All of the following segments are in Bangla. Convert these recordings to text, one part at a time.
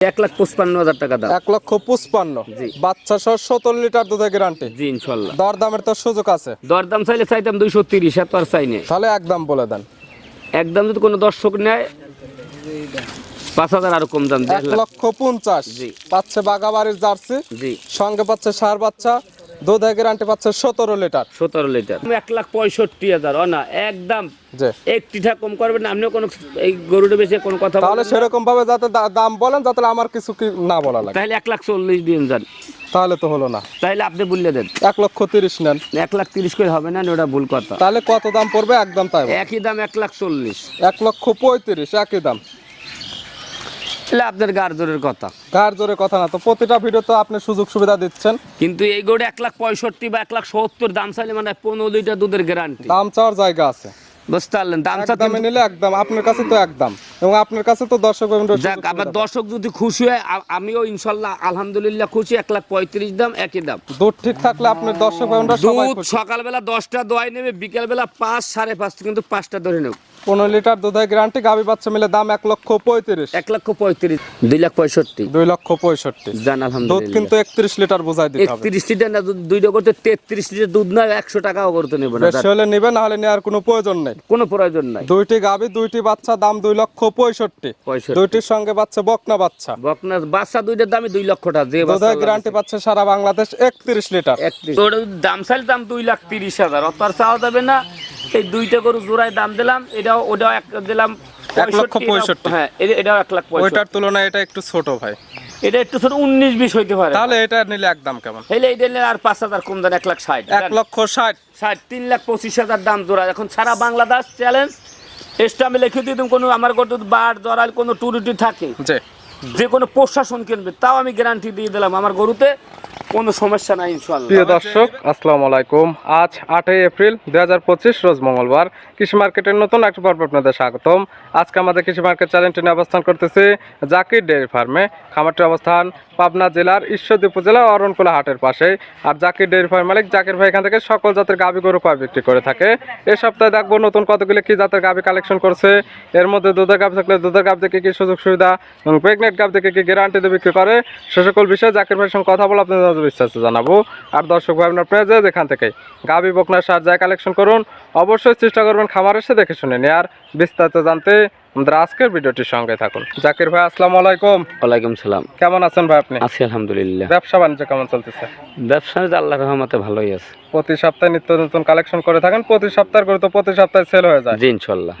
এক লাখ পঁচপান্ন হাজার টাকা দাম। এক লক্ষ পঁচপান্ন। জি। বাচ্চা সহ সত্তর লিটার দুধের গ্যারান্টি জি ইনশাল্লাহ। দরদামের তো সুযোগ আছে। দরদাম চাইলে চাইতাম দুইশো তিরিশ এত আর চাই নেই। তাহলে একদম বলে দেন। একদম যদি কোনো দর্শক নেয় পাঁচ হাজার আরও কম দাম এক লক্ষ পঞ্চাশ। জি। পাচ্ছে বাগাবাড়ির জার্সি। জি। সঙ্গে পাচ্ছে সার বাচ্চা। দুধের গ্যারান্টি পাচ্ছে সতেরো লিটার। সতেরো লিটার। এক লাখ পঁয়ষট্টি হাজার না একদম যে একটি ঠা কম করবেন না আপনিও কোনো এই গরুটা বেশি কোনো কথা তাহলে সেরকম ভাবে যাতে দাম বলেন যাতে আমার কিছু কি না বলা লাগে। তাহলে এক লাখ চল্লিশ দিন যান। তাহলে তো হলো না। তাহলে আপনি বললে দেন। এক লক্ষ তিরিশ নেন। এক লাখ তিরিশ করে হবে না ওটা ভুল কথা। তাহলে কত দাম পড়বে? একদম তাই একই দাম এক লাখ চল্লিশ। এক লক্ষ পঁয়ত্রিশ একই দাম। তাহলে আপনার কথা। কথা না তো প্রতিটা ভিডিও তো আপনি সুযোগ সুবিধা দিচ্ছেন। কিন্তু এই গরু এক লাখ পঁয়ষট্টি বা এক লাখ সত্তর দাম চাইলে মানে পনেরো লিটার দুধের গ্যারান্টি দাম চাওয়ার জায়গা আছে। বুঝতে পারলেন? দাম চা নিলে একদম আপনার কাছে তো একদম। এবং আপনার কাছে তো দর্শক যাক আমার দর্শক যদি খুশি হয় আমিও ইনশাল্লাহ আলহামদুলিল্লাহ খুশি এক লাখ পঁয়ত্রিশ দাম একই দাম। দুধ ঠিক থাকলে আপনার দর্শক দুধ সকালবেলা দশটা দোয়াই নেবে বিকেলবেলা পাঁচ সাড়ে পাঁচটা কিন্তু পাঁচটা ধরে নেব। পনেরো লিটার দুধের গ্যারান্টি গাভী বাচ্চা মিলে দাম এক লক্ষ পঁয়ত্রিশ। এক লক্ষ পঁয়ত্রিশ দুই লাখ পঁয়ষট্টি। দুই লক্ষ পঁয়ষট্টি। জান দুধ আলহামদুলিল্লাহ কিন্তু একত্রিশ লিটার বোঝাই দিতে হবে। একত্রিশ লিটার না দুধ- দুইটা করতে তেত্রিশ লিটার দুধ না একশো টাকাও করতে নেব না। বেশি হলে নিবে না হলে নেওয়ার কোনো প্রয়োজন নেই। কোনো প্রয়োজন নাই। দুইটি গাভী দুইটি বাচ্চা দাম দুই লক্ষ পঁয়ষট্টি। পঁয়ষট্টি। দুইটির সঙ্গে বাচ্চা বকনা বাচ্চা। বকনা বাচ্চা দুইটার দামে দুই লক্ষ টাকা যে বাচ্চা দুধের গ্যারান্টি পাচ্ছে সারা বাংলাদেশ একত্রিশ লিটার। একত্রিশ। ওর দাম চাইলে দাম দুই লাখ তিরিশ হাজার অত আর চাওয়া যাবে না। এই দুইটা গরু জোড়ায় দাম দিলাম এটাও ওটাও এক দিলাম এক লক্ষ পঁয়ষট্টি। হ্যাঁ এটাও এক লাখ ওইটার তুলনায় এটা একটু ছোট ভাই। এটা একটু ছোট উনিশ বিশ হইতে পারে। তাহলে এটা নিলে একদম কেমন? হইলে এই দিলে আর পাঁচ হাজার কম দেন এক লাখ ষাট এক লক্ষ ষাট। ষাট তিন লাখ পঁচিশ হাজার দাম জোড়া। এখন সারা বাংলাদেশ চ্যালেঞ্জ এক্সট্রা আমি লিখে দিতাম কোনো আমার গরু বার জড়াল কোনো টুরিটি থাকে। যে কোনো প্রশাসন কিনবে তাও আমি গ্যারান্টি দিয়ে দিলাম আমার গরুতে। কোনো সমস্যা নাই ইনশাল্লাহ প্রিয় দর্শক, আসসালামু আলাইকুম। আজ আটই এপ্রিল দুই হাজার পঁচিশ, রোজ মঙ্গলবার। কৃষি মার্কেটের নতুন একটা পর্ব আপনাদের স্বাগতম। আজকে আমাদের কৃষি মার্কেট চ্যানেলটি নিয়ে অবস্থান করতেছি জাকির ডেয়ারি ফার্মে। খামারটির অবস্থান পাবনা জেলার ঈশ্বরদী উপজেলা অরণকুলা হাটের পাশে। আর জাকির ডেয়ারি ফার্ম মালিক জাকির ভাই এখান থেকে সকল জাতের গাভী গরু কয় বিক্রি করে থাকে। এ সপ্তাহে দেখব নতুন কতগুলি কি জাতের গাভী কালেকশন করছে। এর মধ্যে দুধের গাভ থাকলে দুধের গাভ থেকে কি সুযোগ সুবিধা এবং প্রেগনেন্ট গাভ থেকে কি গ্যারান্টি দিয়ে বিক্রি করে। সে সকল বিষয়ে জাকির ভাইয়ের সঙ্গে কথা বলে আপনাদের বিস্তারিত জানাব। আর দর্শক ভাই, আপনার প্রেজে যেখান থেকে গাবি, বকনা, সার, যায় কালেকশন করুন, অবশ্যই চেষ্টা করবেন খামার এসে দেখে শুনে নেয়ার। বিস্তারিত জানতে আমাদের আজকের ভিডিওটির সঙ্গে থাকুন। জাকির ভাই আসসালামু আলাইকুম। ওয়ালাইকুম সালাম। কেমন আছেন ভাই আপনি? আছি আলহামদুলিল্লাহ। ব্যবসা বাণিজ্য কেমন চলতেছে? ব্যবসা রহমতে ভালোই আছে। প্রতি সপ্তাহে নিত্য নতুন কালেকশন করে থাকেন প্রতি সপ্তাহের করে তো প্রতি সপ্তাহে সেল হয়ে যায়। জি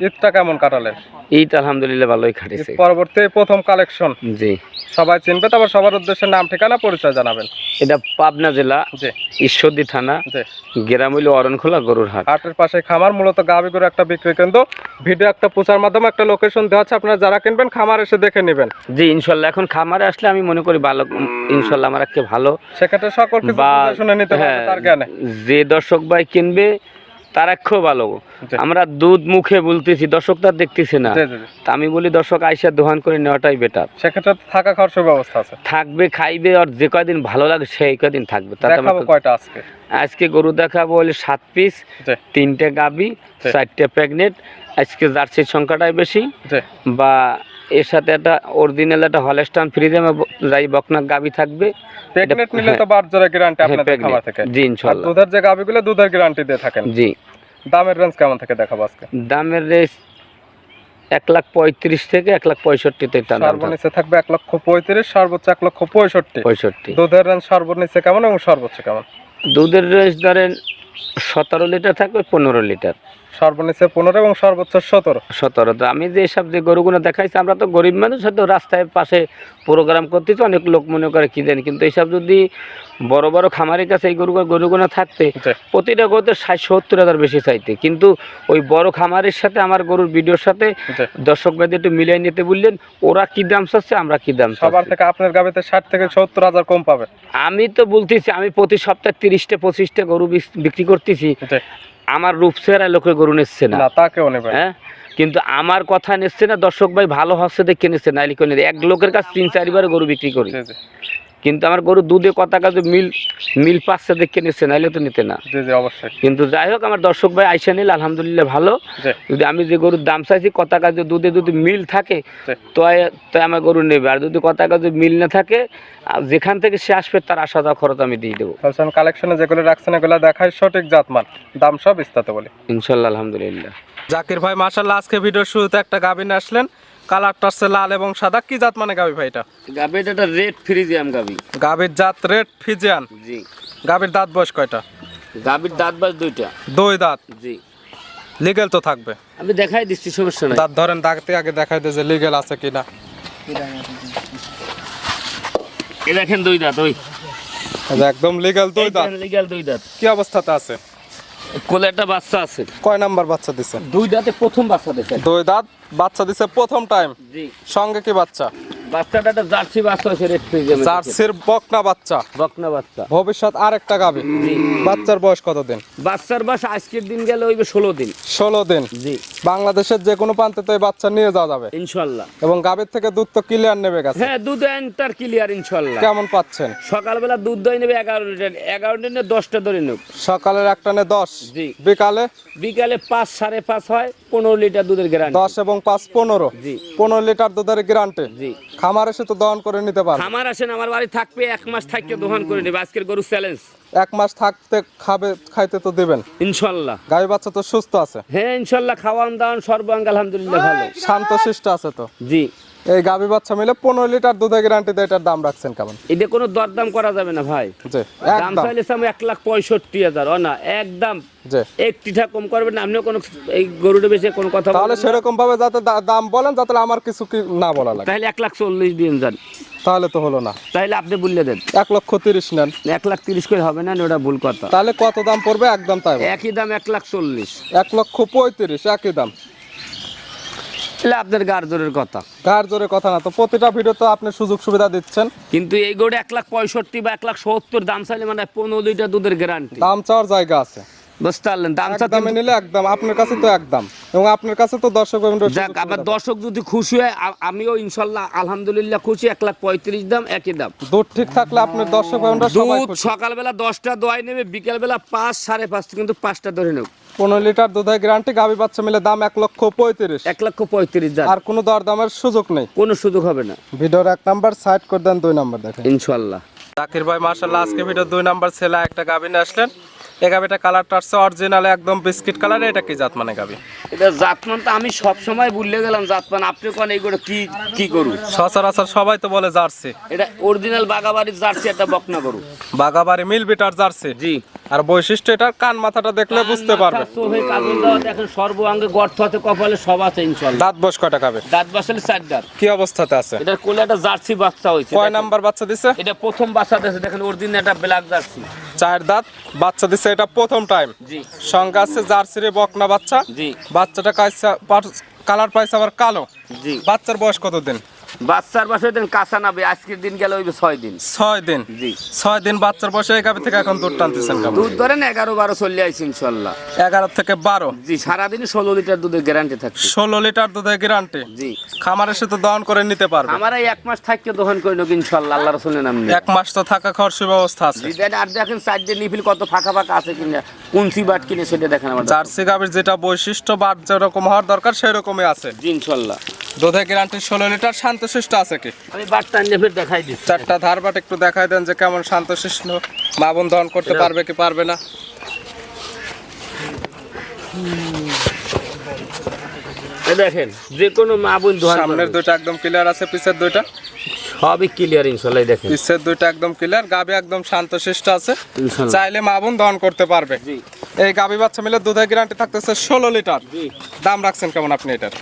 ঈদটা কেমন কাটালেন? ঈদ আলহামদুলিল্লাহ ভালোই পরবর্তী প্রথম কালেকশন। জি। সবাই চিনবে তারপর সবার উদ্দেশ্যে নাম ঠিকানা পরিচয় জানাবেন। এটা পাবনা জেলা ঈশ্বরদী থানা গ্রাম হইল অরণখোলা গরুর হাট হাটের পাশে খামার মূলত গরু একটা বিক্রি কেন্দ্র। ভিডিও একটা প্রচার মাধ্যমে একটা লোকেশন দেওয়া আছে আপনারা যারা কিনবেন খামার এসে দেখে নেবেন। জি ইনশাল্লাহ। এখন খামারে আসলে আমি মনে করি ভালো ইনশাল্লাহ আমার একটা ভালো। সেক্ষেত্রে সকল কিছু শুনে নিতে পারবে হ্যাঁ, তার জ্ঞানে। যে দর্শক ভাই কিনবে তারা খুব ভালো। আমরা দুধ মুখে বলতেছি দর্শক তার দেখতেছে না। আমি বলি দর্শক আইসা দোকান করে নেওয়াটাই বেটার সেক্ষেত্রে থাকা খাওয়ার সুব্যবস্থা আছে। থাকবে খাইবে আর যে কয়দিন ভালো লাগে সেই কয়দিন থাকবে। কয়টা আজকে। আজকে গরু দেখাবো হলে সাত পিস তিনটে গাবি চারটে প্রেগনেন্ট আজকে জার্সির সংখ্যাটাই বেশি। বা এর সাথে একটা অরিজিনাল একটা হলেস্টান ফ্রিজে যাই বকনা গাবি থাকবে। প্রেগনেন্ট নিলে তো বার জোরে গ্যারান্টি হ্যাঁ, আপনাদের pregnant। খামার থেকে। জি আর ইনশাল্লাহ। দুধের যে গাভীগুলো দুধের গ্যারান্টি দিয়ে থাকেন। জি। দামের রেঞ্জ কেমন থেকে দেখাবো আজকে? দামের রেস এক লাখ পঁয়ত্রিশ থেকে এক লাখ পঁয়ষট্টিতে সর্বনিচে থাকবে এক লক্ষ পঁয়ত্রিশ সর্বোচ্চ এক লক্ষ পঁয়ষট্টি। পঁয়ষট্টি। দুধের রেঞ্জ সর্বনিচে কেমন এবং সর্বোচ্চ কেমন? দুধের রেস ধরেন সতেরো লিটার থাকবে পনেরো লিটার সর্বনিচে পনেরো এবং সর্বোচ্চ সতেরো। সতেরো। তো আমি যে সব যে গরুগুলো দেখাইছি আমরা তো গরিব মানুষ হয়তো রাস্তায় পাশে প্রোগ্রাম করতেছি অনেক লোক মনে করে কি জানি। কিন্তু এইসব যদি বড় বড় খামারের কাছে এই গরু গরুগুলো থাকতে প্রতিটা গরুতে ষাট সত্তর হাজার বেশি চাইতে। কিন্তু ওই বড় খামারের সাথে আমার গরুর ভিডিওর সাথে দর্শক ভাইদের একটু মিলিয়ে নিতে বললেন ওরা কি দাম চাচ্ছে আমরা কি দাম সবার থেকে আপনার গাবিতে ষাট থেকে সত্তর হাজার কম পাবে আমি তো বলতেছি আমি প্রতি সপ্তাহে তিরিশটা পঁচিশটা গরু বিক্রি করতেছি। আমার রূপ রূপসেরা লোকে গরু নিচ্ছে না। তাকে না। হ্যাঁ? কিন্তু আমার কথা নিচ্ছে না দর্শক ভাই ভালো হচ্ছে দেখে নিচ্ছে না এক লোকের কাছে তিন চারবার গরু বিক্রি করি। কিন্তু আমার গরু দুধে কথা কাজে মিল মিল পাচ্ছে দেখে নিচ্ছে নাইলে তো নিতে না। অবশ্যই। কিন্তু যাই হোক আমার দর্শক ভাই আইসা নিল আলহামদুলিল্লাহ ভালো। যদি আমি যে গরুর দাম চাইছি কথা কাজে দুধে যদি মিল থাকে। তো তো আমার গরু নেবে। আর যদি কথা কাজে মিল না থাকে আর যেখান থেকে সে আসবে তার আসা যাওয়া খরচ আমি দিয়ে দেবো। কালেকশনে যেগুলো রাখছেন এগুলো দেখায় সঠিক জাতমান। দাম সব বিস্তারিত বলে। ইনশাল্লাহ আলহামদুলিল্লাহ। জাকির ভাই মাশাল্লাহ আজকে ভিডিওর শুরুতে একটা গাবিন আসলেন। কালারটা হচ্ছে লাল এবং সাদা। কি জাত মানে গাবি ভাই এটা? গাবি এটা রেড ফ্রিজিয়াম গাবি গাবির জাত রেড ফিজিয়ান জি। গাবির দাঁত বয়স কয়টা? গাবির দাঁত বাজ দুইটা। দুই দাঁত? জি। লিগেল তো থাকবে। আমি দেখাই দিচ্ছি সমস্যা নাই। দাঁত ধরেন দাগতে আগে দেখাই দে যে লিগেল আছে কিনা। এ দেখেন দুই দাঁত ওই। একদম লিগেল দুই দাঁত। লিগাল দুই দাঁত। কি অবস্থাতে আছে? কোলে একটা বাচ্চা আছে। কয় নাম্বার বাচ্চা দিছে? দুই দাঁতে প্রথম বাচ্চা দিছে। দুই দাঁত বাচ্চা দিছে প্রথম টাইম জি। সঙ্গে কি বাচ্চা? বাচ্চাটা একটা জার্সি বাচ্চা আছে রেড ফ্রিজিয়াম জার্সির বকনা বাচ্চা। বকনা বাচ্চা। ভবিষ্যৎ আরেকটা গাবি। জি। বাচ্চার বয়স কত দিন বাচ্চার বাস আজকের দিন গেলে ওইবে ষোলো দিন। ষোলো দিন। জি। বাংলাদেশের যে কোনো প্রান্তে তো এই বাচ্চা নিয়ে যাওয়া যাবে। ইনশাল্লাহ। এবং গাবের থেকে দুধ তো ক্লিয়ার নেবে গেছে। হ্যাঁ দুধ এন্টার ক্লিয়ার ইনশাল্লাহ। কেমন পাচ্ছেন? সকালবেলা দুধ দই নেবে এগারো লিটার। এগারো লিটার দশটা ধরে নেব। সকালের একটা নে দশ। জি। বিকালে? বিকালে পাঁচ সাড়ে পাঁচ হয়। পনেরো লিটার দুধের গ্যারান্টি দশ এবং পাঁচ পনেরো। জি। পনেরো লিটার দুধের গ্যারান্টি জি। খামার এসে তো দহন করে নিতে পারবে। খামার আসেন আমার বাড়ি থাকবে এক মাস থাকতে দহন করে নেবে। আজকের গরু চ্যালেঞ্জ এক মাস থাকতে খাবে খাইতে তো দেবেন। ইনশাল্লাহ। গাই বাচ্চা তো সুস্থ আছে। হ্যাঁ ইনশাল্লাহ খাওয়ান দাওয়ান সর্বাঙ্গ আলহামদুলিল্লাহ ভালো। শান্ত শিষ্ট আছে তো। জি। এই গাভী বাচ্চা মিলে পনেরো লিটার দুধের গ্যারান্টি দিয়ে এটার দাম রাখছেন কেমন? এটা কোনো দরদাম করা যাবে না ভাই। দাম চাইলে আমি এক লাখ পঁয়ষট্টি হাজার ও না একদম। জি। একটিটা কম করবেন না আপনিও কোনো এই গরুটা বেশি কোনো কথা তাহলে সেরকম ভাবে যাতে দাম বলেন যাতে আমার কিছু কি না বলা লাগে। তাহলে এক লাখ চল্লিশ দিন যান। তাহলে তো হলো না। তাহলে আপনি বললে দেন। এক লক্ষ তিরিশ নেন। এক লাখ তিরিশ করে হবে না ওটা ভুল কথা। তাহলে কত দাম পড়বে? একদম তাই একই দাম এক লাখ চল্লিশ। এক লক্ষ পঁয়ত্রিশ একই দাম। তাহলে আপনার গার্জনের কথা। গার কথা না তো প্রতিটা ভিডিও তো আপনি সুযোগ সুবিধা দিচ্ছেন। কিন্তু এই গরু এক লাখ পঁয়ষট্টি বা এক লাখ সত্তর দাম চাইলে মানে পনেরো লিটার দুধের গ্যারান্টি দাম চাওয়ার জায়গা আছে। বুঝতে পারলেন দাম চা নিলে একদম আপনার কাছে তো একদম। এবং আপনার কাছে তো দর্শক যাক আবার দর্শক যদি খুশি হয় আমিও ইনশাল্লাহ আলহামদুলিল্লাহ খুশি এক লাখ পঁয়ত্রিশ দাম একই দাম। দুধ ঠিক থাকলে আপনার দর্শক দুধ সকালবেলা দশটা দোয়াই নেবে বিকেলবেলা পাঁচ সাড়ে পাঁচ কিন্তু পাঁচটা ধরে নেব। পনেরো লিটার দুধের গ্যারান্টি গাভী বাচ্চা মিলে দাম এক লক্ষ পঁয়ত্রিশ। এক লক্ষ পঁয়ত্রিশ আর কোনো দরদামের সুযোগ নেই। কোনো সুযোগ হবে না। ভিডিওর এক নাম্বার সাইড করে দেন দুই নাম্বার দেখেন। ইনশাল্লাহ। জাকির ভাই মার্শাল্লাহ আজকে ভিডিও দুই নাম্বার ছেলে একটা গাভী নিয়ে আসলেন। এই গাভীটা কালারটা আসছে অরিজিনাল একদম বিস্কিট কালার এটা কি জাত মানে গাভী এটা জাতমান তো আমি সব সময় ভুলে গেলাম জাতমান। আপনি কোন এইগুলো কি কি করু সচরাচর সবাই তো বলে জার্সি। এটা অরিজিনাল বাগাবাড়ির জার্সি একটা বকনা গরু। বাগাবাড়ি মিল বিটার জার্সি? জি। আর বৈশিষ্ট্য এটার কান মাথাটা দেখলে বুঝতে পারবে। মাথা, চোখে কাজল দেওয়া দেখেন সর্বাঙ্গে গর্ত হাতে কপালে সব আছে ইনশাল্লাহ দাঁত বাসালে চার দাঁত কি অবস্থাতে আছে? এটার কোলে একটা জার্সি বাচ্চা হয়েছে কয় নাম্বার বাচ্চা দিছে? এটা প্রথম বাচ্চা দিয়েছে দেখেন অরিজিনাল একটা ব্ল্যাক জার্সি। চার দাঁত। বাচ্চা দিচ্ছে এটা প্রথম টাইম সংখ্যা আছে জার্সির বকনা বাচ্চা। বাচ্চাটা কালার পাইছে আবার কালো। বাচ্চার বয়স কত দিন বাচ্চার বাসায় দিন কাঁচা নাবে আজকের দিন গেলে ওই ছয় দিন। ছয় দিন? জি। ছয় দিন বাচ্চার বয়সে এই থেকে এখন দুধ টানতেছেন দুধ ধরেন এগারো বারো চলে আইছি ইনশাল্লাহ। এগারো থেকে বারো? জি সারাদিনই ষোলো লিটার দুধের গ্যারান্টি থাকছে। ষোলো লিটার দুধের গ্যারান্টি জি। খামার এসে তো দহন করে নিতে পারবে। আমার এই এক মাস থাকতে দোকান করে নেব ইনশাল্লাহ আল্লাহ রসুলের নাম এক মাস তো থাকা খাওয়ার সুব্যবস্থা আছে। আর দেখেন সাইডে নিফিল কত ফাঁকা ফাঁকা আছে কিনা কুঞ্চি বাট কিনে সেটা দেখেন আমার জার্সি গাভীর যেটা বৈশিষ্ট্য বাদ যেরকম হওয়ার দরকার সেরকমই আছে। জি ইনশাল্লাহ। দুধের গ্যারান্টি ষোলো লিটার শান্তশিষ্ট আছে কি? আমি বাটটা নিয়ে দেখাই দিচ্ছি। চারটা ধারবাট একটু দেখাই দেন যে কেমন শান্তশিষ্ট মাবন দহন করতে পারবে কি পারবে না। দেখেন যে কোনো মা বোন সামনের দুইটা একদম ক্লিয়ার আছে পিছের দুইটা? সবই ক্লিয়ার দেখেন। পিছের দুইটা একদম ক্লিয়ার গাবি একদম শান্তশিষ্ট আছে। চাইলে মাবুন দহন করতে পারবে। এই গাবি বাচ্চা মিলে দুধের গ্যারান্টি থাকতেছে ষোলো লিটার। দাম রাখছেন কেমন আপনি এটার?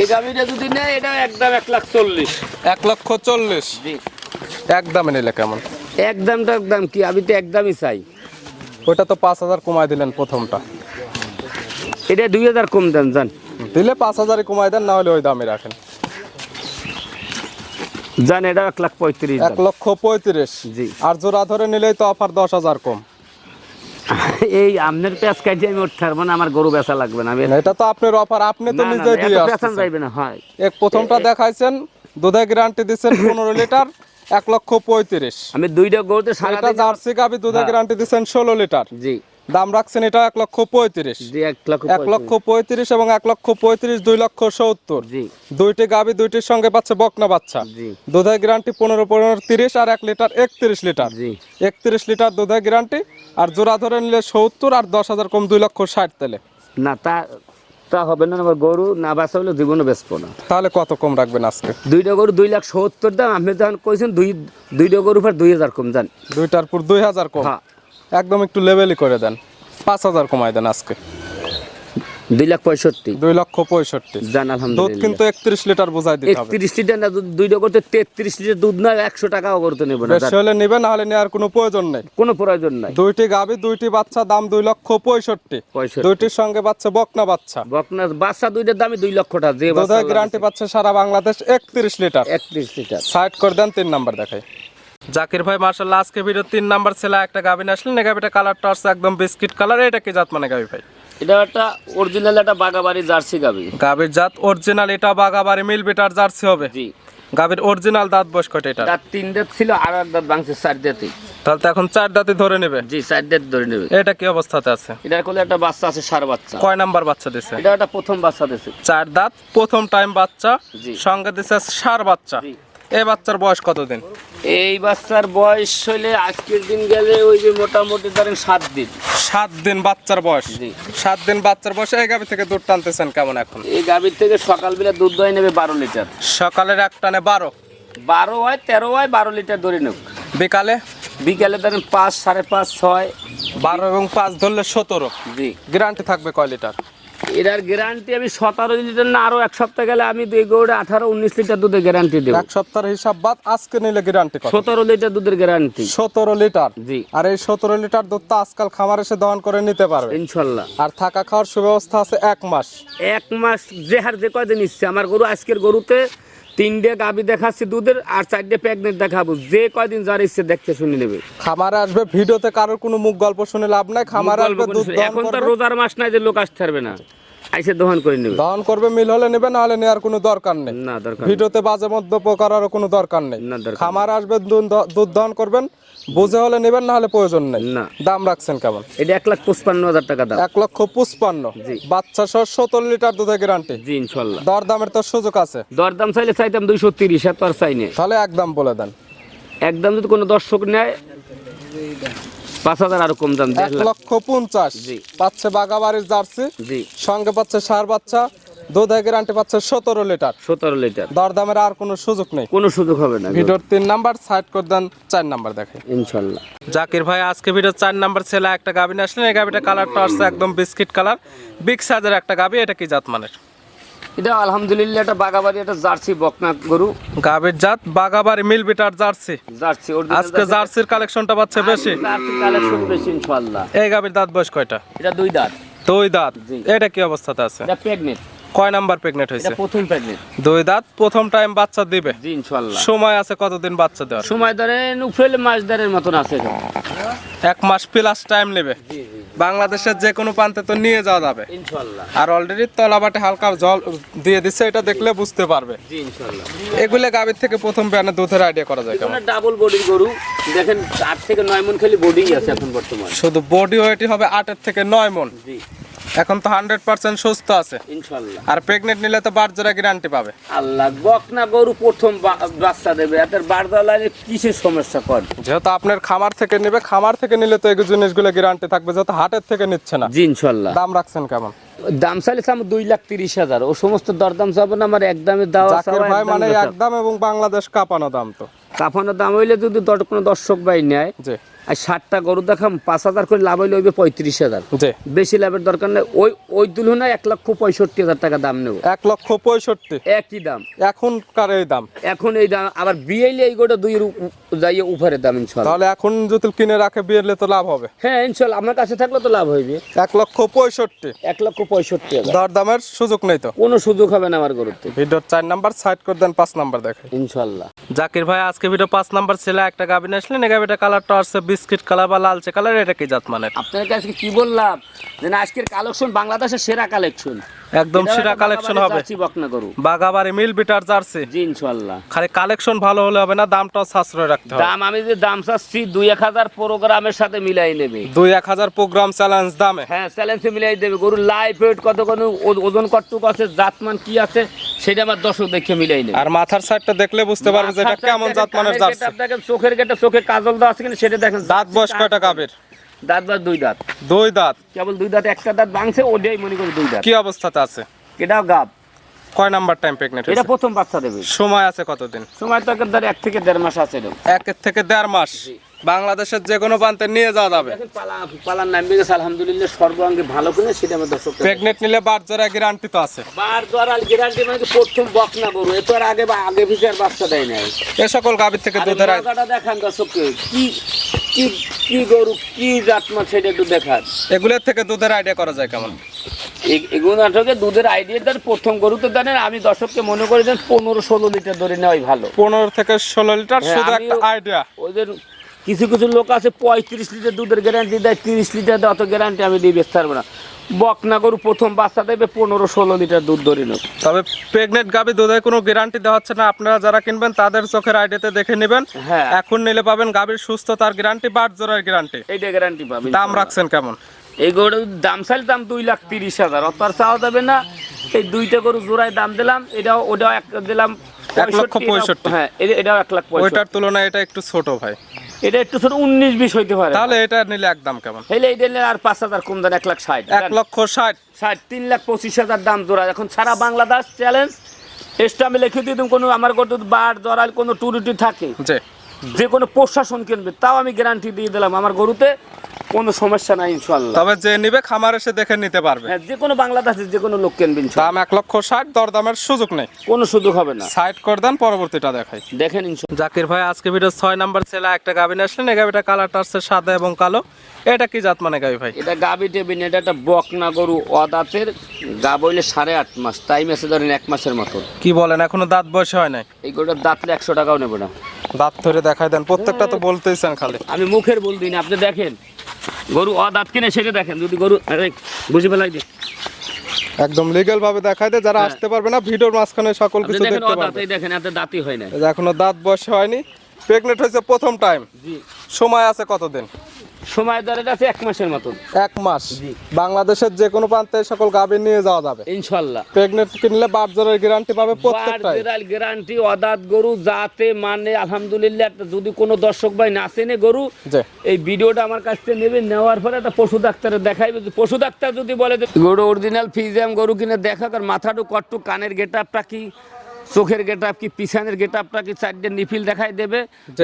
এই গাভিটা যদি নেয় এটা একদম এক লাখ চল্লিশ। এক লক্ষ চল্লিশ। একদমে নিলে কেমন? একদমটা একদম কি আমি তো একদমই চাই। ওইটা তো পাঁচ হাজার কমাই দিলেন প্রথমটা। এটা দুই হাজার কম দেন জান। দিলে পাঁচ কমাই দেন না হলে ওই দামে রাখেন। এটা এক লাখ পঁয়ত্রিশ এক লক্ষ পঁয়ত্রিশ। জি। আর জোড়া ধরে নিলেই তো অফার দশ হাজার কম। এই আপনার পেঁচ কাটিয়ে আমি উঠতে পারব না আমার গরু বেচা লাগবে না এটা তো আপনার অফার আপনি তো নিজে দিয়ে আসছেন যাইবে না হয়। এক প্রথমটা দেখাইছেন দুধের গ্যারান্টি দিচ্ছেন পনেরো লিটার এক লক্ষ পঁয়ত্রিশ। আমি দুইটা গরুতে সারা জার্সি গাবি দুধের হ্যাঁ। গ্যারান্টি দিচ্ছেন ষোলো লিটার। জি। দাম রাখছেন এটা এক লক্ষ পঁয়ত্রিশ। এক লক্ষ পঁয়ত্রিশ। এবং এক লক্ষ পঁয়ত্রিশ দুই লক্ষ সত্তর। দুইটি গাবি দুইটির সঙ্গে পাচ্ছে বকনা বাচ্চা। দুধের গ্যারান্টি পনেরো পনেরো তিরিশ আর এক লিটার একত্রিশ লিটার। একত্রিশ লিটার দুধের গ্যারান্টি আর জোড়া ধরে নিলে সত্তর আর দশ হাজার কম দুই লক্ষ ষাট তেলে। না তা তা হবে না আমার গরু না বাঁচা হলে জীবনে বেচবো না। তাহলে কত কম রাখবেন আজকে? দুইটা গরু দুই লাখ সত্তর দাম আপনি যখন কইছেন দুই দুইটা গরু পর দুই হাজার কম যান দুইটার পর দুই হাজার কম? হ্যাঁ। একদম একটু লেভেলই করে দেন। পাঁচ হাজার কমাই দেন আজকে। দুই লাখ পঁয়ষট্টি। দুই লক্ষ পঁয়ষট্টি। জান দুধ কিন্তু একত্রিশ লিটার বোঝাই দিতে হবে। একত্রিশ লিটার না দুইটা করতে তেত্রিশ লিটার দুধ না একশো টাকাও করতে বেশি হলে নিবে না হলে নেওয়ার কোনো প্রয়োজন নেই। কোনো প্রয়োজন নাই। দুইটি গাভি দুইটি বাচ্চা দাম দুই লক্ষ পঁয়ষট্টি। দুইটির সঙ্গে পাচ্ছে বকনা বাচ্চা। বকনার বাচ্চা দুইটার দামই দুই লক্ষ টাকা যে দুধের গ্যারান্টি পাচ্ছে সারা বাংলাদেশ একত্রিশ লিটার। একত্রিশ লিটার। সাইড করে দেন তিন নাম্বার দেখাই। জাকির ভাই মার্শাল্লাহ আজকে ভিডিও তিন নাম্বার ছেলে একটা গাভি আসলেন। এই গাভিটা কালারটা আসছে একদম বিস্কিট কালার এটা কি জাত মানে গাভি ভাই? এটা একটা অরিজিনাল একটা বাগাবাড়ি জার্সি গাবি গাভির জাত অরিজিনাল এটা বাগাবাড়ি মিল বিটার জার্সি হবে? জি। গাভির অরিজিনাল দাঁত বয়স কয়টা এটা তার তিন দাঁত ছিল আর এক দাঁত ভাঙছে চার দাঁতই। তাহলে তো এখন চার দাঁতে ধরে নেবে? জি চার দাঁত ধরে নেবে। এটা কি অবস্থাতে আছে? এটার কোলে একটা বাচ্চা আছে সার বাচ্চা। কয় নাম্বার বাচ্চা দিছে? এটা একটা প্রথম বাচ্চা দিয়েছে চার দাঁত প্রথম টাইম বাচ্চা জি। সঙ্গে দিছে সার বাচ্চা। জি। এই বাচ্চার বয়স কতদিন? এই বাচ্চার বয়স হলে আজকের দিন গেলে ওই যে মোটামুটি ধরেন সাত দিন। সাত দিন বাচ্চার বয়স। সাত দিন বাচ্চার বয়সে এই গাভি থেকে দুধ টানতেছেন কেমন এখন? এই গাভীর থেকে সকালবেলা দুধ দই নেবে বারো লিটার। সকালের এক টানে বারো? বারো হয় তেরো হয় বারো লিটার ধরে নেব। বিকালে? বিকালে ধরেন পাঁচ সাড়ে পাঁচ ছয়। বারো এবং পাঁচ ধরলে সতেরো। জি। গ্যারান্টি থাকবে কয় লিটার? এটার গ্যারান্টি আমি সতেরো লিটার না আরও এক সপ্তাহ গেলে আমি দুই গৌড়ে আঠারো উনিশ লিটার দুধের গ্যারান্টি দেবো। এক সপ্তাহের হিসাব বাদ আজকে নিলে গ্যারান্টি সতেরো লিটার দুধের গ্যারান্টি সতেরো লিটার? জি। আর এই সতেরো লিটার দুধ তো আজকাল খামার এসে দহন করে নিতে পারবে। ইনশাল্লাহ। আর থাকা খাওয়ার সুব্যবস্থা আছে এক মাস। এক মাস যে হার যে কয়দিন নিচ্ছে আমার গরু আজকের গরুতে তিনটে গাবি দেখাচ্ছি দুধের আর চারটে প্যাকনেট দেখাবো। যে কয়দিন যার ইচ্ছে দেখতে শুনে নেবে। খামারে আসবে ভিডিওতে কারোর কোনো মুখ গল্প শুনে লাভ নাই খামারে আসবে দুধ এখন তো রোজার মাস নাই যে লোক আসতে পারবে না। আইসে দহন করে নেবে। দহন করবে মিল হলে নেবে না হলে নেওয়ার কোনো দরকার নেই। না দরকার ভিডিওতে বাজে মন্তব্য করারও কোনো দরকার নেই। না দরকার খামার আসবে দুধ দহন করবেন বুঝে হলে নেবেন না হলে প্রয়োজন নেই। না। দাম রাখছেন কেমন এটা এক লাখ পঁচপান্ন হাজার টাকা দাম। এক লক্ষ পঁচপান্ন। বাচ্চা সহ সতেরো লিটার দুধের গ্যারান্টি জি ইনশাল্লাহ। দর দামের তো সুযোগ আছে। দরদাম চাইলে চাইতাম দুইশো তিরিশ এত আর চাই না তাহলে একদম বলে দেন। একদম যদি কোনো দর্শক নেয় পাঁচ হাজার আরও কম দাম এক লক্ষ পঞ্চাশ। জি। পাচ্ছে বাগাবাড়ির জার্সি। জি। সঙ্গে পাচ্ছে সার বাচ্চা। দুধের গ্যারান্টি পাচ্ছে সতেরো লিটার। সতেরো লিটার। দর দামের আর কোনো সুযোগ নেই। কোনো সুযোগ হবে না। ভিডিওর তিন নাম্বার সাইড করে দেন চার নাম্বার দেখে। ইনশাল্লাহ। জাকির ভাই আজকে ভিডিও চার নাম্বার ছেলে একটা গাভি নিয়ে আসলেন। এই গাভিটা কালারটা আসছে একদম বিস্কিট কালার। বিগ সাইজের একটা গাভি এটা কি জাত মানের? এটা আলহামদুলিল্লাহ একটা বাগাবাড়ি একটা জার্সি বকনা গরু। গাভির জাত বাগাবাড়ি মিল বিটার জার্সি। জার্সি আজকে জার্সি। জার্সির কালেকশনটা পাচ্ছে বেশি? জার্সি কালেকশন বেশি ইনশাল্লাহ এই গাভির দাঁত বয়স কয়টা? এটা দুই দাঁত। দুই দাঁত। এটা কি অবস্থাতে আছে? এটা প্রেগনেন্ট কয় নাম্বার প্রেগনেন্ট হয়েছে? প্রথম প্রেগনেন্ট দুই দাঁত প্রথম টাইম বাচ্চা দিবে। জি ইনশাল্লাহ সময় আছে কতদিন বাচ্চা দেওয়ার? সময় ধরেন উফরেলে মাস দেড়ের মতন আছে এক মাস প্লাস টাইম নেবে। বাংলাদেশের যে কোনো প্রান্তে তো নিয়ে যাওয়া যাবে। ইনশাল্লাহ আর অলরেডি তলাবাটে হালকা জল দিয়ে দিচ্ছে এটা দেখলে বুঝতে পারবে। জি ইনশাল্লাহ এগুলো গাভীর থেকে প্রথম ব্যানে দুধের আইডিয়া করা যায় কেমন? ডাবল বডির গরু। দেখেন আট থেকে নয় মন খালি বডি আছে এখন বর্তমানে। শুধু বডি ওয়েটই হবে আটের থেকে নয় মন। জি। এখন তো হান্ড্রেড পার্সেন্ট সুস্থ আছে। ইনশাল্লাহ। আর প্রেগনেন্ট নিলে তো বার জোড়া গ্যারান্টি পাবে। আল্লাহ বকনা গরু প্রথম বাচ্চা দেবে এত বারদালালে কিসের সমস্যা কর? যেহেতু আপনার খামার থেকে নেবে খামার থেকে নিলে তো এই জিনিসগুলো গ্যারান্টি থাকবে যেহেতু হাটের থেকে নিচ্ছে না। জি ইনশাল্লাহ। দাম রাখছেন কেমন? দাম চাইলে আমার দুই লাখ তিরিশ হাজার। ও সমস্ত দরদাম যাবে না আমার একদমে দেওয়া ভাই মানে একদম এবং বাংলাদেশ কাঁপানো দাম তো। কাফানোর দাম হইলে যদি কোনো দর্শক ভাই নেয় আর ষাটটা গরু দেখাম পাঁচ হাজার করে লাভ হইলে হইবে পঁয়ত্রিশ হাজার। বেশি লাভের দরকার নেই। ওই ওই তুলনায় এক লক্ষ পঁয়ষট্টি হাজার টাকা দাম নেব। এক লক্ষ পঁয়ষট্টি। একই দাম। এখনকার এই দাম। এখন এই দাম আবার বিয়েলে এই গোটা দুই যাইয়ে উপরে দাম ইনশাল্লাহ। তাহলে এখন যদি কিনে রাখে বিয়েলে তো লাভ হবে। হ্যাঁ ইনশাল্লাহ আমার কাছে থাকলে তো লাভ হইবে। এক লক্ষ পঁয়ষট্টি। এক লক্ষ পঁয়ষট্টি হাজার। দর দামের সুযোগ নেই তো? কোনো সুযোগ হবে না আমার গরুতে ভিডিওর চার নাম্বার সাইড করে দেন পাঁচ নাম্বার দেখে। ইনশাল্লাহ। জাকির ভাই আজকে ভিডিও পাঁচ নাম্বার ছেলে একটা গাভি নিয়ে আসলেন এই গাভিটা কালারটা আসছে বিস্কিট কালার বা লালচে কালার এটা কি জাত মানের আপনার কাছে কি বললাম? যে আজকের কালেকশন বাংলাদেশের সেরা কালেকশন। একদম সেরা কালেকশন হবে। বাগাবাড়ি মিল বিটার জার্সি। জি ইনশাল্লাহ খালি কালেকশন ভালো হলে হবে না দামটাও সাশ্রয় রাখতে হবে। দাম আমি যে দাম চাচ্ছি দুই এক হাজার প্রোগ্রামের সাথে মিলাই নেবে। দুই এক হাজার প্রোগ্রাম চ্যালেঞ্জ দামে। হ্যাঁ চ্যালেঞ্জে মিলাই দেবে। গরুর লাইফ ওয়েট কত কোন ওজন কতটুক আছে জাতমান কি আছে সেটা আমার দর্শক দেখে মিলাই নেবে। আর মাথার সাইডটা দেখলে বুঝতে পারবে যে এটা কেমন জাতমানের জার্সি। দেখেন, চোখের গেটে চোখে কাজল দেওয়া আছে কিনা সেটা দেখেন। দাঁত বয়স কয়টা গাবের দাঁত বা দুই দাঁত। দুই দাঁত? কেবল দুই দাঁত একটা দাঁত ভাঙছে ওটাই মনে করি দুই দাঁত। কি অবস্থাতে আছে? এটাও গাব। কয় নাম্বার টাইম প্রেগনেন্ট এটা প্রথম বাচ্চা দেবে। সময় আছে কতদিন? সময় তো ধরে এক থেকে দেড় মাস আছে একের থেকে দেড় মাস। বাংলাদেশের যে কোনো প্রান্তে নিয়ে যাওয়া যাবে। পালার নামবে গেছে আলহামদুলিল্লাহ সর্বাঙ্গে ভালো করে সেটা আমার দর্শক প্রেগনেন্ট নিলে বার জোড়া গ্যারান্টি তো আছে। বার দরাল গ্যারান্টি মানে প্রথম বক না গরু এ তো আর আগে বা আগে ভিতরে বাচ্চা দেয় নাই। এ সকল গাভীর থেকে দুধের দেখান দর্শককে কি কি কি গরু কি জাতমা সেটা একটু দেখান। এগুলোর থেকে দুধের আইডিয়া করা যায় কেমন? এগুলো নাটকে দুধের আইডিয়া দেন প্রথম গরু তো দেন আমি দর্শককে মনে করি যেন পনেরো ষোলো লিটার ধরে নেওয়াই ভালো। পনেরো থেকে ষোলো লিটার হ্যাঁ, শুধু একটা আইডিয়া ওদের কিছু কিছু লোক আছে পঁয়ত্রিশ লিটার দুধের গ্যারান্টি দেয় তিরিশ লিটার অত গ্যারান্টি আমি দিয়ে বেচতে পারব না। বকনা গরু প্রথম বাচ্চা দেবে পনেরো ষোলো লিটার দুধ ধরে নেব। তবে প্রেগনেন্ট গাভী দুধের কোনো গ্যারান্টি দেওয়া হচ্ছে না। আপনারা যারা কিনবেন তাদের চোখের আইডিয়াতে দেখে নেবেন। হ্যাঁ। এখন নিলে পাবেন গাভীর সুস্থতার গ্যারান্টি বাট জোড়ার গ্যারান্টি এইটা গ্যারান্টি পাবেন। দাম রাখছেন কেমন? এই গরুর দাম চাইল দাম দুই লাখ তিরিশ হাজার। অত আর চাওয়া যাবে না। এই দুইটা গরু জোড়ায় দাম দিলাম। এটাও ওটাও এক দিলাম এক লক্ষ পঁয়ষট্টি। হ্যাঁ এটা- এটাও এক লাখ পঁয়ষট্টি। ওইটার তুলনায় এটা একটু ছোট ভাই। এটা একটু ছোট উনিশ বিশ হইতে পারে। তাহলে এটা নিলে একদম কেমন? হেলে এটা নিলে আর পাঁচ হাজার কম দেন এক লাখ ষাট। এক লক্ষ ষাট। ষাট তিন লাখ পঁচিশ হাজার দাম জোড়া। এখন সারা বাংলাদেশ চ্যালেঞ্জ এক্সট্রা আমি লিখে দিয়ে দিম কোনো আমার কোনো বার জড়াল কোনো টুরিটি থাকে। যে কোনো প্রশাসন কিনবে তাও আমি গ্যারান্টি দিয়ে দিলাম। আমার গরুতে কোনো সমস্যা নাই ইনশাল্লাহ তবে যে নিবে খামার এসে দেখে নিতে পারবে। হ্যাঁ যে কোনো বাংলাদেশের যে কোনো লোক কিনবে ইনশাল্লাহ। দাম এক লক্ষ ষাট দরদামের সুযোগ নেই। কোনো সুযোগ হবে না। সাইড করে দেন পরবর্তীটা দেখাই। দেখেন ইনশাল্লাহ জাকির ভাই আজকে ভিডিও ছয় নাম্বার ছেলে একটা গাভিন আসলেন। এই গাভিটা কালারটা আসছে সাদা এবং কালো। এটা কি জাত মানে গাভি ভাই? এটা গাবি টেবিন এটা একটা বকনা গরু অদাতের। গা বইলে সাড়ে আট মাস। টাইম আছে ধরেন এক মাসের মতো কি বলেন এখনও দাঁত বয়স হয় নাই? এই গরুটার দাঁতলে একশো টাকাও নেব না। দাঁত ধরে দেখাই দেন প্রত্যেকটা তো বলতেইছেন খালি। আমি মুখের বল দিই না আপনি দেখেন। গরু অদাঁত কিনে সেটা দেখেন যদি গরু বুঝে পেলাই দিই। একদম লিগ্যাল ভাবে দেখাই দেয় যারা হ্যাঁ। আসতে পারবে না ভিডিওর মাঝখানে সকল কিছু দেখতে পারবে। এই দেখেন এত দাঁতই হয় না এখনও দাঁত বসে হয়নি প্রেগনেন্ট হয়েছে প্রথম টাইম জি। সময় আছে কতদিন? সময় ধরে আছে এক মাসের মতন। এক মাস। বাংলাদেশের যে কোনো প্রান্তে সকল গাভী নিয়ে যাওয়া যাবে। ইনশাল্লাহ। প্রেগনেন্ট কিনলে গ্যারান্টি পাবে প্রত্যেকটাই। গ্যারান্টি অদাত গরু যাতে মানে আলহামদুলিল্লাহ যদি কোনো দর্শক ভাই না চেনে গরু এই ভিডিওটা আমার কাছ থেকে নেবে নেওয়ার পরে একটা পশু ডাক্তারে দেখাইবে। পশু ডাক্তার যদি বলে যে গরু অরিজিনাল ফিজিয়াম গরু কিনে দেখা আর মাথাটু কট্টু কানের গেট আপটা কি? চোখের গেট আপ কি পিছনের গেট আপটা কি চারটে নিফিল দেখাই দেবে?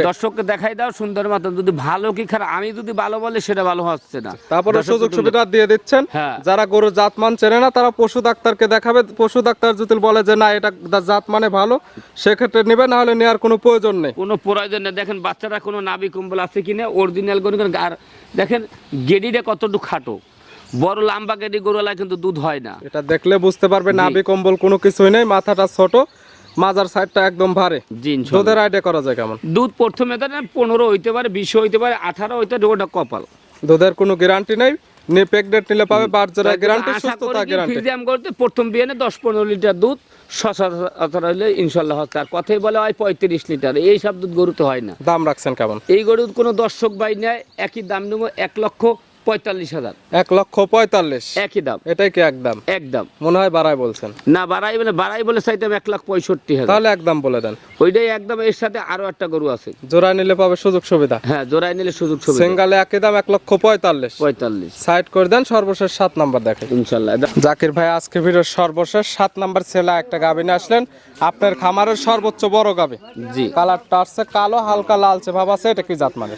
দর্শককে দেখাই দাও সুন্দর মতন যদি ভালো কি খারাপ আমি যদি ভালো বলে সেটা ভালো হচ্ছে না। তারপরে সুযোগ সুবিধা দিয়ে দিচ্ছেন। হ্যাঁ। যারা গরু জাতমান চেনে না তারা পশু ডাক্তারকে দেখাবে। পশু ডাক্তার যদি বলে যে না এটা জাত মানে ভালো সেক্ষেত্রে নেবে না হলে নেওয়ার কোনো প্রয়োজন নেই। কোনো প্রয়োজন নেই। দেখেন বাচ্চারা কোনো নাবি কম্বল আছে কিনা অরিজিনাল গরু আর দেখেন গেডিটা কতটুকু খাটো। বড় লম্বা গেডি গরুলা কিন্তু দুধ হয় না। এটা দেখলে বুঝতে পারবে নাবি কম্বল কোনো কিছুই নেই মাথাটা ছোট। মাজার সাইডটা একদম ভারী। দুধের আইডিয়া করা যায় কেমন? দুধ প্রথমে পনেরো হইতে পারে বিশ হইতে পারে আঠারো হইতে পারে ওটা কপাল। দুধের কোনো গ্যারান্টি নেই নি নিলে পাবে বার জোড়া গ্যারান্টি সুস্থতা গ্যারান্টি ফিজিয়াম করতে প্রথম বিয়ানে লিটার দুধ সচরাচর হইলে ইনশাল্লাহ হচ্ছে। আর কথাই বলে হয় পঁয়ত্রিশ লিটার এই সব দুধ গরুতে হয় না। দাম রাখছেন কেমন? এই গরুর কোনো দর্শক বাই নেয় একই দাম নেব এক লক্ষ পঁয়তাল্লিশ হাজার। এক লক্ষ পঁয়তাল্লিশ। একই দাম। এটাই কি একদম একদম মনে হয় বাড়াই বলছেন। না বাড়াই বলে বাড়াই বলে চাইতাম এক লাখ পঁয়ষট্টি হাজার। তাহলে একদম বলে দেন। ওইটাই একদম এর সাথে আরও একটা গরু আছে। জোড়া নিলে পাবে সুযোগ সুবিধা। হ্যাঁ জোড়াই নিলে সুযোগ সুবিধা। সিঙ্গালে একই দাম এক লক্ষ পঁয়তাল্লিশ। পঁয়তাল্লিশ। সাইড করে দেন সর্বশেষ সাত নাম্বার দেখে। ইনশাল্লাহ। জাকির ভাই আজকে ভিডিওর সর্বশেষ সাত নাম্বার ছেলে একটা গাভী নিয়ে আসলেন। আপনার খামারের সর্বোচ্চ বড় গাভী জি। কালারটা আসছে কালো হালকা লালচে ভাব আছে এটা কি জাত মানে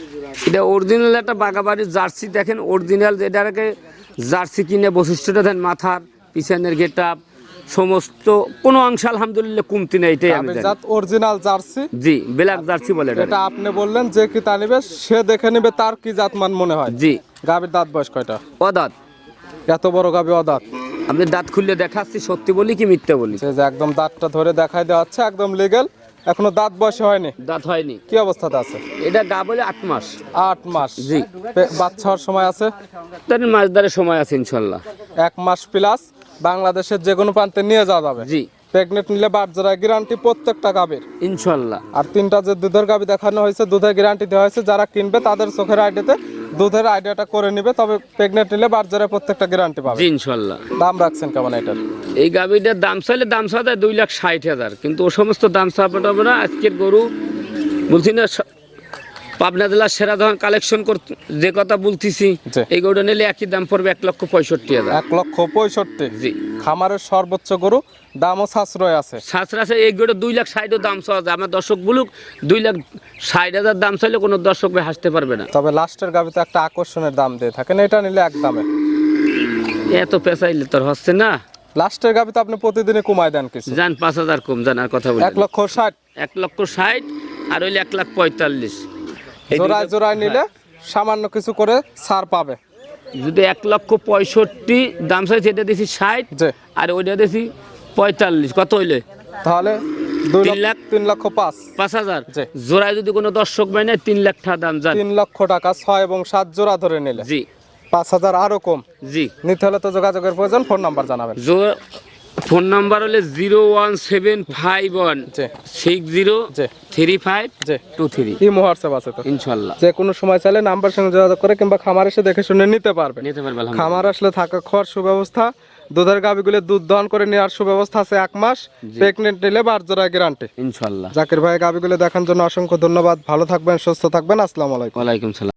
এটা অরিজিনাল একটা বাগাবাড়ির জার্সি দেখেন অরিজিনাল যেটাকে জার্সি কিনে বৈশিষ্ট্যটা দেন মাথার পিছনের গেট সমস্ত কোনো অংশ আলহামদুলিল্লাহ কমতি নেই এটাই আমি জানি। জাত অরিজিনাল জার্সি। জি ব্ল্যাক জার্সি বলে এটা। এটা আপনি বললেন যে কি তা নিবে সে দেখে নেবে তার কি জাতমান মনে হয়। জি। গাভীর দাঁত বয়স কয়টা? অদাত। এত বড় গাভী অদাঁত। আপনি দাঁত খুললে দেখাচ্ছি সত্যি বলি কি মিথ্যা বলি? সে যে একদম দাঁতটা ধরে দেখাই দেওয়া হচ্ছে একদম লিগেল এখনও দাঁত বয়স হয়নি? দাঁত হয়নি। কি অবস্থাতে আছে? এটা গা বলে আট মাস। আট মাস। জি। বাচ্চা হওয়ার সময় আছে? তার মাস ধরে সময় আছে ইনশাল্লাহ। এক মাস প্লাস বাংলাদেশের যে কোনো প্রান্তে নিয়ে যাওয়া যাবে। জি। প্রেগনেন্ট নিলে বাচ্চারা গ্যারান্টি প্রত্যেকটা গাভীর। ইনশাল্লাহ। আর তিনটা যে দুধের গাবি দেখানো হয়েছে দুধের গ্যারান্টি দেওয়া হয়েছে যারা কিনবে তাদের চোখের আইডিয়াতে দুধের আইডিয়াটা করে নিবে তবে প্রেগনেন্ট নিলে বাচ্চারা প্রত্যেকটা গ্যারান্টি পাবে। ইনশাল্লাহ। দাম রাখছেন কেমন এটার? এই গাভীটার দাম চাইলে দাম চাওয়া যায় দুই লাখ ষাট হাজার কিন্তু ও সমস্ত দাম চাপাটা না। আজকের গরু বলছি না পাবনা জেলার সেরা ধরন কালেকশন করতে যে কথা বলতেছি। এই গরুটা নিলে একই দাম পড়বে এক লক্ষ পঁয়ষট্টি হাজার। এক লক্ষ পঁয়ষট্টি। জি। খামারের সর্বোচ্চ গরু দামও সাশ্রয় আছে। সাশ্রয় আছে এই গরু দুই লাখ ষাটও দাম চাওয়া যায়। আমার দর্শক বলুক দুই লাখ ষাট হাজার দাম চাইলে কোনো দর্শক ভাই হাসতে পারবে না। তবে লাস্টের গাভিতে একটা আকর্ষণের দাম দিয়ে থাকেন এটা নিলে এক দামে। এত পেঁচাইলে তোর হচ্ছে না। লাস্টের গাভিতে আপনি প্রতিদিনই কমায় দেন কিছু। যান পাঁচ হাজার কম যান আর কথা বলি। এক লক্ষ ষাট। এক লক্ষ ষাট আর হইলে এক লাখ পঁয়তাল্লিশ। জোড়ায় জোড়ায় নিলে সামান্য কিছু করে ছাড় পাবে। যদি এক লক্ষ পঁয়ষট্টি দাম চাইছে এটা দিছি ষাট আর ওইটা দিছি পঁয়তাল্লিশ কত হইলে? তাহলে দুই লাখ? তিন লক্ষ পাঁচ। পাঁচ হাজার। জোড়ায় যদি কোনো দর্শক ভাই নেয় তিন লাখ টাকা দাম যান তিন লক্ষ টাকা ছয় এবং সাত জোড়া ধরে নিলে। জি। পাঁচ হাজার আরও কম। জি। নিতে হলে তো যোগাযোগের প্রয়োজন ফোন নাম্বার জানাবেন। ফোন নাম্বার হলে zero one seven five one six zero three five two three. ই হোয়াটসঅ্যাপ আছে তো। ইনশাল্লাহ। যে কোনো সময় চাইলে নাম্বার সঙ্গে যোগাযোগ করে কিংবা খামার এসে দেখে শুনে নিতে পারবে। নিতে পারবে খামার আসলে থাকা খাওয়ার সুব্যবস্থা দুধের গাভিগুলো দুধ দহন করে নেওয়ার সুব্যবস্থা আছে এক মাস প্রেগনেন্ট নিলে বার জোড়া গ্যারান্টি ইনশাল্লাহ। জাকির ভাই গাভিগুলো দেখার জন্য অসংখ্য ধন্যবাদ। ভালো থাকবেন সুস্থ থাকবেন। আসসালামু আলাইকুম। ওয়ালাইকুম সালাম।